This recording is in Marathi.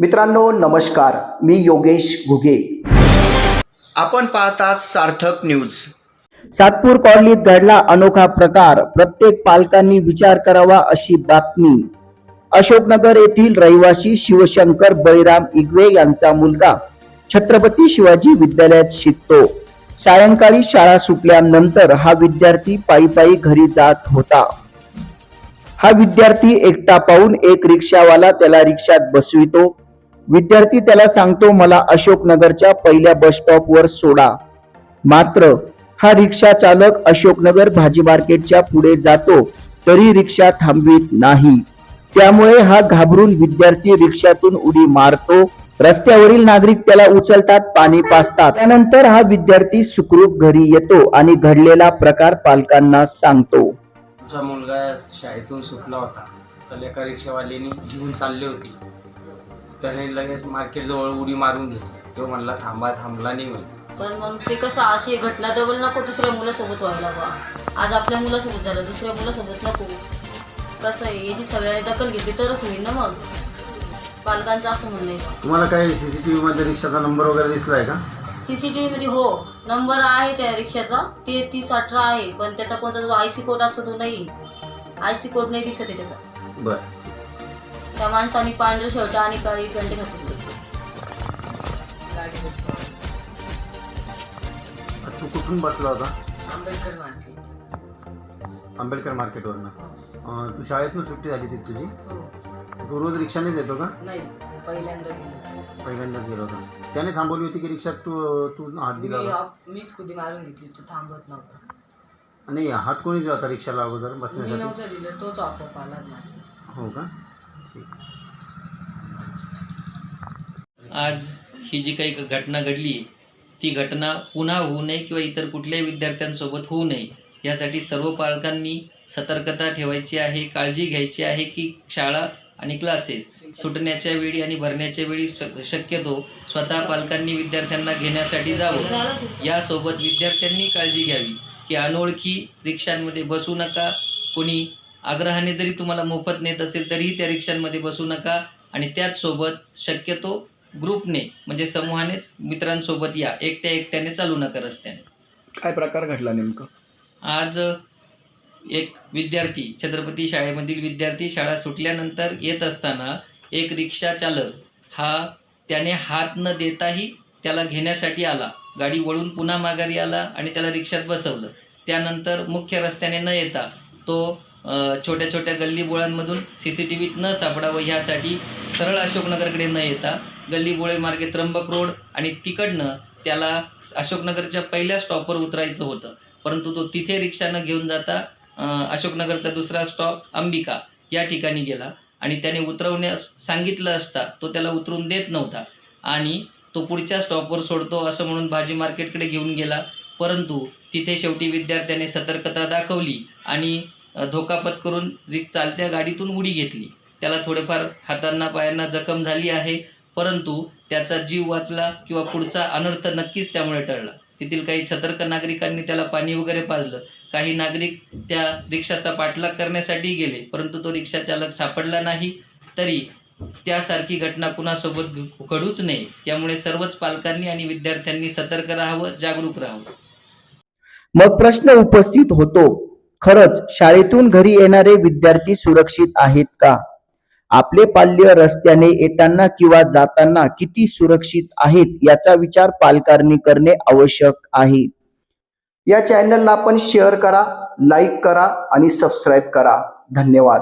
मित्रांनो नमस्कार. मी योगेश घुगे. आपण पाहतात सार्थक न्यूज. सातपूर कॉलनीत घडला अनोखा प्रकार. प्रत्येक पालकांनी विचार करावा अशी बातमी. अशोकनगर येथील रहिवासी शिवशंकर बळीराम इगवे यांचा मुलगा. छत्रपती शिवाजी विद्यालयात शिकतो. सायंकाळी शाळा सुटल्यानंतर हा विद्यार्थी पायी पायी घरी जात होता. हा विद्यार्थी एकटा पाहून एक रिक्षावाला त्याला रिक्षात बसवितो. विद्यार्थी त्याला सांगतो मला अशोकनगरच्या पहिल्या बस स्टॉपवर सोडा. मात्र हा रिक्षा चालक अशोकनगर भाजी मार्केटच्या पुढे जातो तरी रिक्षा थांबवित नाही. त्यामुळे हा घाबरून विद्यार्थी रिक्षातून उडी मारतो. रस्त्यावरील नागरिक त्याला उचलतात पाणी पाजतात. त्यानंतर हा विद्यार्थी सुखरूप घरी येतो आणि घडलेला प्रकार पालकांना सांगतो. मुलगा शाळेतून सुटला होता. तर एका रिक्षावाल्याने घेऊन चालली होती. त्याने लगेच मार्केटजवळ उडी मारून घेतली. तो म्हणला थांबा थांबला नाही म्हणे. पण मग ते कसं अशी घटना डबल नको दुसऱ्या मुलासोबत व्हायला बा. आज आपल्या मुलासोबत झालं दुसऱ्या मुलासोबत नको. कसं आहे याची सगळ्यांनी दखल घेतली तरच होईल ना मग. पालकांचं असं म्हणणं आहे. तुम्हाला काही सीसीटीव्ही मध्ये रिक्षाचा नंबर वगैरे दिसलाय का? सीसीटीव्ही मध्ये हो नंबर आहे त्या रिक्षाचा. ते तीस अठरा आहे पण त्याचा कोणता जो आय सी कोड असतो तो नाही. आय सी कोड नाही दिसत आहे त्याचा. बर. त्या माणसाने पांढरे शर्ट आणि काळी पॅन्ट घातली. तू कुठून बसला होता? आंबेडकर मार्केट. आंबेडकर मार्केटवरनं. अं, तू शाळेतनं सुट्टी झाली ती तुझी? हो. तू रोज रिक्षानेच येतो का? नाही पहिल्यांदा गेली पहिल्यांदाच गेला होता. त्याने थांबवली होती की रिक्षात तू तू हात दिला मी होता? आप- मीच खुदी मारून घेतली तो थांबत नव्हता. आणि हात कोणी दिला होता रिक्षाला अगोदर मी बसण्यासाठी नव्हतं दिलं तोच आपोआप आला माझ्या हो का? आज ही जी काही घटना घडली ती घटना पुन्हा होऊ नये किंवा इतर कुठल्याही विद्यार्थ्यांसोबत होऊ नये यासाठी सर्व पालकांनी सतर्कता ठेवायची आहे काळजी घ्यायची आहे की शाळा आणि क्लासेस सुटण्याच्या वेळी आणि भरण्याच्या वेळी शक्यतो स्वतः पालकांनी विद्यार्थ्यांना घेण्यासाठी जावं. यासोबत विद्यार्थ्यांनी काळजी घ्यावी की अनोळखी रिक्षांमध्ये बसू नका कोणी आग्रहाने जरी तुम्हाला मोफत नेत असेल तरीही त्या रिक्षांमध्ये बसू नका. आणि त्याचसोबत शक्यतो ग्रुपने म्हणजे समूहानेच मित्रांसोबत या. एकट्या एकट्याने चालू नका रस्त्याने. काय प्रकार घडला नेमकं? आज एक विद्यार्थी छत्रपती शाळेमधील विद्यार्थी शाळा सुटल्यानंतर येत असताना एक रिक्षा चालक हा त्याने हात न देताही त्याला घेण्यासाठी आला. गाडी वळून पुन्हा माघारी आला आणि त्याला रिक्षात बसवलं. त्यानंतर मुख्य रस्त्याने न येता तो छोट्या छोट्या गल्लीबोळांमधून सी सी टी व्हीत न सापडावं ह्यासाठी सरळ अशोकनगरकडे न येता गल्लीबोळे मार्गे त्र्यंबक रोड आणि तिकडनं त्याला अशोकनगरच्या पहिल्या स्टॉपवर उतरायचं होतं. परंतु तो तिथे रिक्षानं घेऊन जाता अशोकनगरचा दुसरा स्टॉप अंबिका या ठिकाणी गेला आणि त्याने उतरवण्यास सांगितलं असता तो त्याला उतरून देत नव्हता आणि तो पुढच्या स्टॉपवर सोडतो असं म्हणून भाजी मार्केटकडे घेऊन गेला. परंतु तिथे शेवटी विद्यार्थ्याने सतर्कता दाखवली आणि धोकापत धोका पत्करून रिक चालत्या गाडीतून उडी घेतली. त्याला थोडेफार हातांना पायांना जखम झाली आहे परंतु त्याचा जीव वाचला किंवा पुढचा अनर्थ नक्कीच त्यामुळे टळला. तेथील काही सतर्क नागरिकांनी त्याला पाणी वगैरे पाजलं. काही नागरिक त्या रिक्षाचा पाठलाग करण्यासाठी गेले परंतु तो रिक्षा चालक सापडला नाही. तरी त्यासारखी घटना कुणासोबत घडूच नये. त्यामुळे सर्वच पालकांनी आणि विद्यार्थ्यांनी सतर्क राहावं जागरूक राहावं. मग प्रश्न उपस्थित होतो. खरंच शाळेतून घरी येणारे विद्यार्थी सुरक्षित आहेत का? आपले पाल्य रस्त्याने येताना किंवा जाताना किती सुरक्षित आहेत याचा विचार पालकांनी करणे आवश्यक आहे. या चॅनलला आपण शेअर करा लाईक करा आणि सबस्क्राईब करा. धन्यवाद.